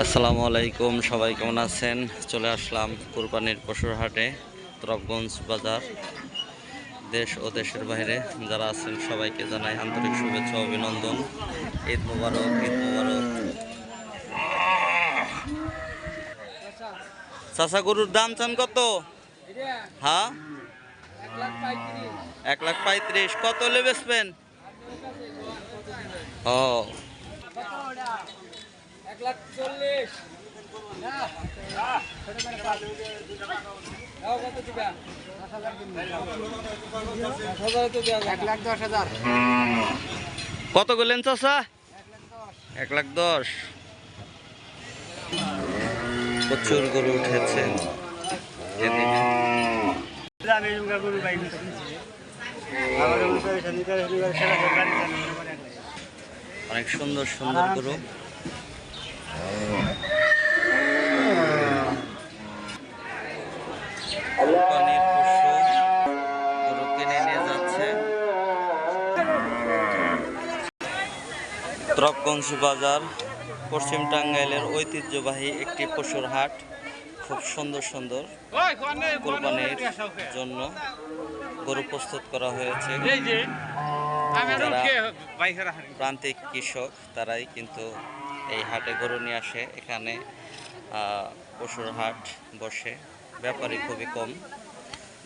আসসালামু আলাইকুম, সবাই কেমন আছেন? চলে আসলাম কুরবানির পশুর হাটে তরফগঞ্জ বাজার। দেশ ও দেশের বাইরে যারা আছেন, সবাইকে জানাই আন্তরিক শুভেচ্ছা, অভিনন্দন। ঈদ মুবারক ঈদ মুবারক। চাষা গরুর দাম চান কত? হ্যাঁ? এক লাখ পঁয়ত্রিশ। কত হলে বেচবেন? ও এক লাখ চল্লিশ। দশ হাজার কত গেলেন চাষা এক লাখ দশ। প্রচুর গরু উঠেছে। এদিকে অনেক সুন্দর সুন্দর গরু। কোরবানির পশু গরু কিনে নিয়ে যাচ্ছে বাজার পশ্চিম টাঙ্গাইলের ঐতিহ্যবাহী একটি পশুর হাট। খুব সুন্দর সুন্দর কোরবানির জন্য গরু প্রস্তুত করা হয়েছে। প্রান্তিক কৃষক তারাই কিন্তু এই হাটে গরু নিয়ে আসে। এখানে পশুর হাট বসে। ব্যাপারী খুবই কম।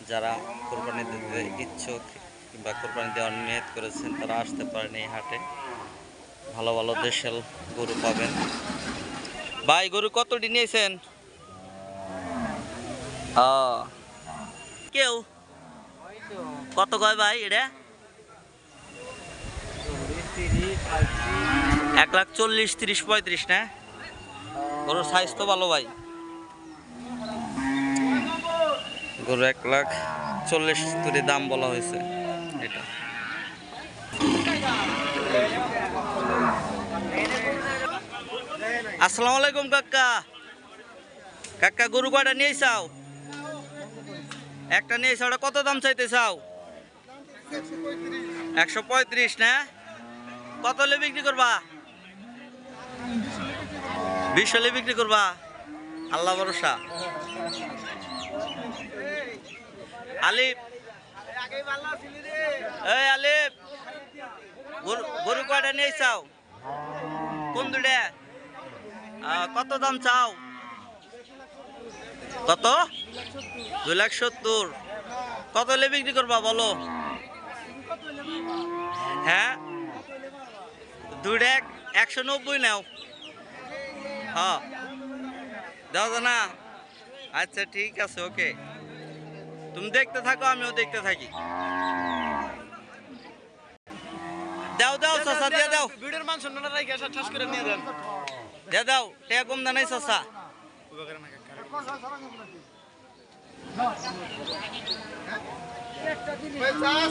যারা কোরবানি দিতে ইচ্ছুক কিংবা কোরবানি দেওয়ার নিয়ত করেছেন, তারা আসতে পারেন এই হাটে। ভালো ভালো দেশাল গরু পাবেন। ভাই, গরু কতটি নিয়েছেন? কেউ? কত কয় ভাই এটা? এক লাখ চল্লিশ, তিরিশ, পঁয়ত্রিশ, না? গরুর সাইজ তো ভালো ভাই। গরু এক লাখ চল্লিশ তুরি দাম বলা হয়েছে। এটা। আসসালামু আলাইকুম, কাকা। কাকা, গরু কয়টা নিয়ে চাও একটা নিয়ে চাও কত দাম চাইতে চাও? একশো পঁয়ত্রিশ, না? কত হলে বিক্রি করবা? বিশ হলে বিক্রি করবা? আল্লাহ ভরসা। আলিফ। এই আলিফ, গরু কয়টা নিয়ে চাও? কোন দুটা কত দাম চাও? কত? দুই লাখ সত্তর। কত হলে বিক্রি করবা বলো? হ্যাঁ? দুইটা এক- একশো নব্বই নাও। হ্যাঁ। দাও না। আচ্ছা ঠিক আছে ওকে। তুমি দেখতে থাকো আমিও দেখতে থাকি। দাও দাও চাচা দিয়ে দাও। ভিড়ের মান আসা ঠাস করে নিয়ে দেন দিয়ে দাও টেয়া কম দানাই চাচা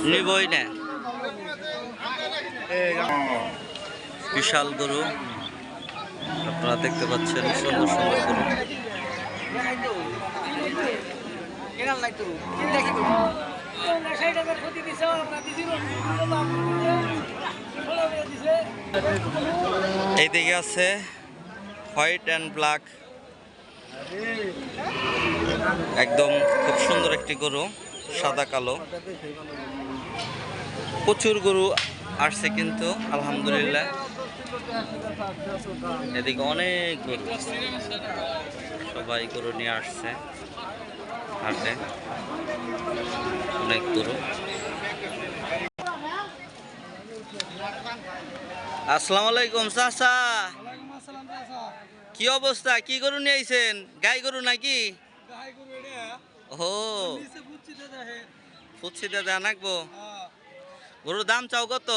নিবই না। বিশাল গরু। আপনারা দেখতে পাচ্ছেন, সুন্দর সুন্দর গরু। এইদিকে আছে হোয়াইট অ্যান্ড ব্ল্যাক। একদম খুব সুন্দর একটি গরু, সাদা কালো। প্রচুর গরু আসছে কিন্তু, আলহামদুলিল্লাহ। এদিকে অনেক গরু সবাই গরু নিয়ে আসছে। হাটে। অনেক গরু। আসসালামু আলাইকুম চাচা। কি অবস্থা? কি গরু নিয়ে আইছেন? গাই গরু নাকি? ও দাদা নাকবো। গরুর দাম চাও কত?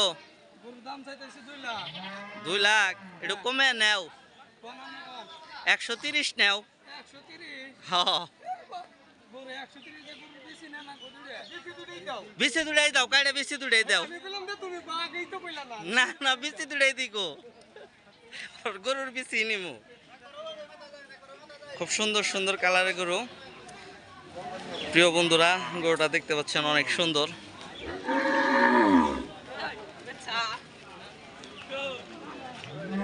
দুই লাখ। একটু কমে নেও। একশো তিরিশ নেও। দাও। কাইটা দাও। না। না ওর গরুর বেশি নিমু। খুব সুন্দর সুন্দর কালারের গরু। প্রিয় বন্ধুরা গরুটা দেখতে পাচ্ছেন অনেক সুন্দর।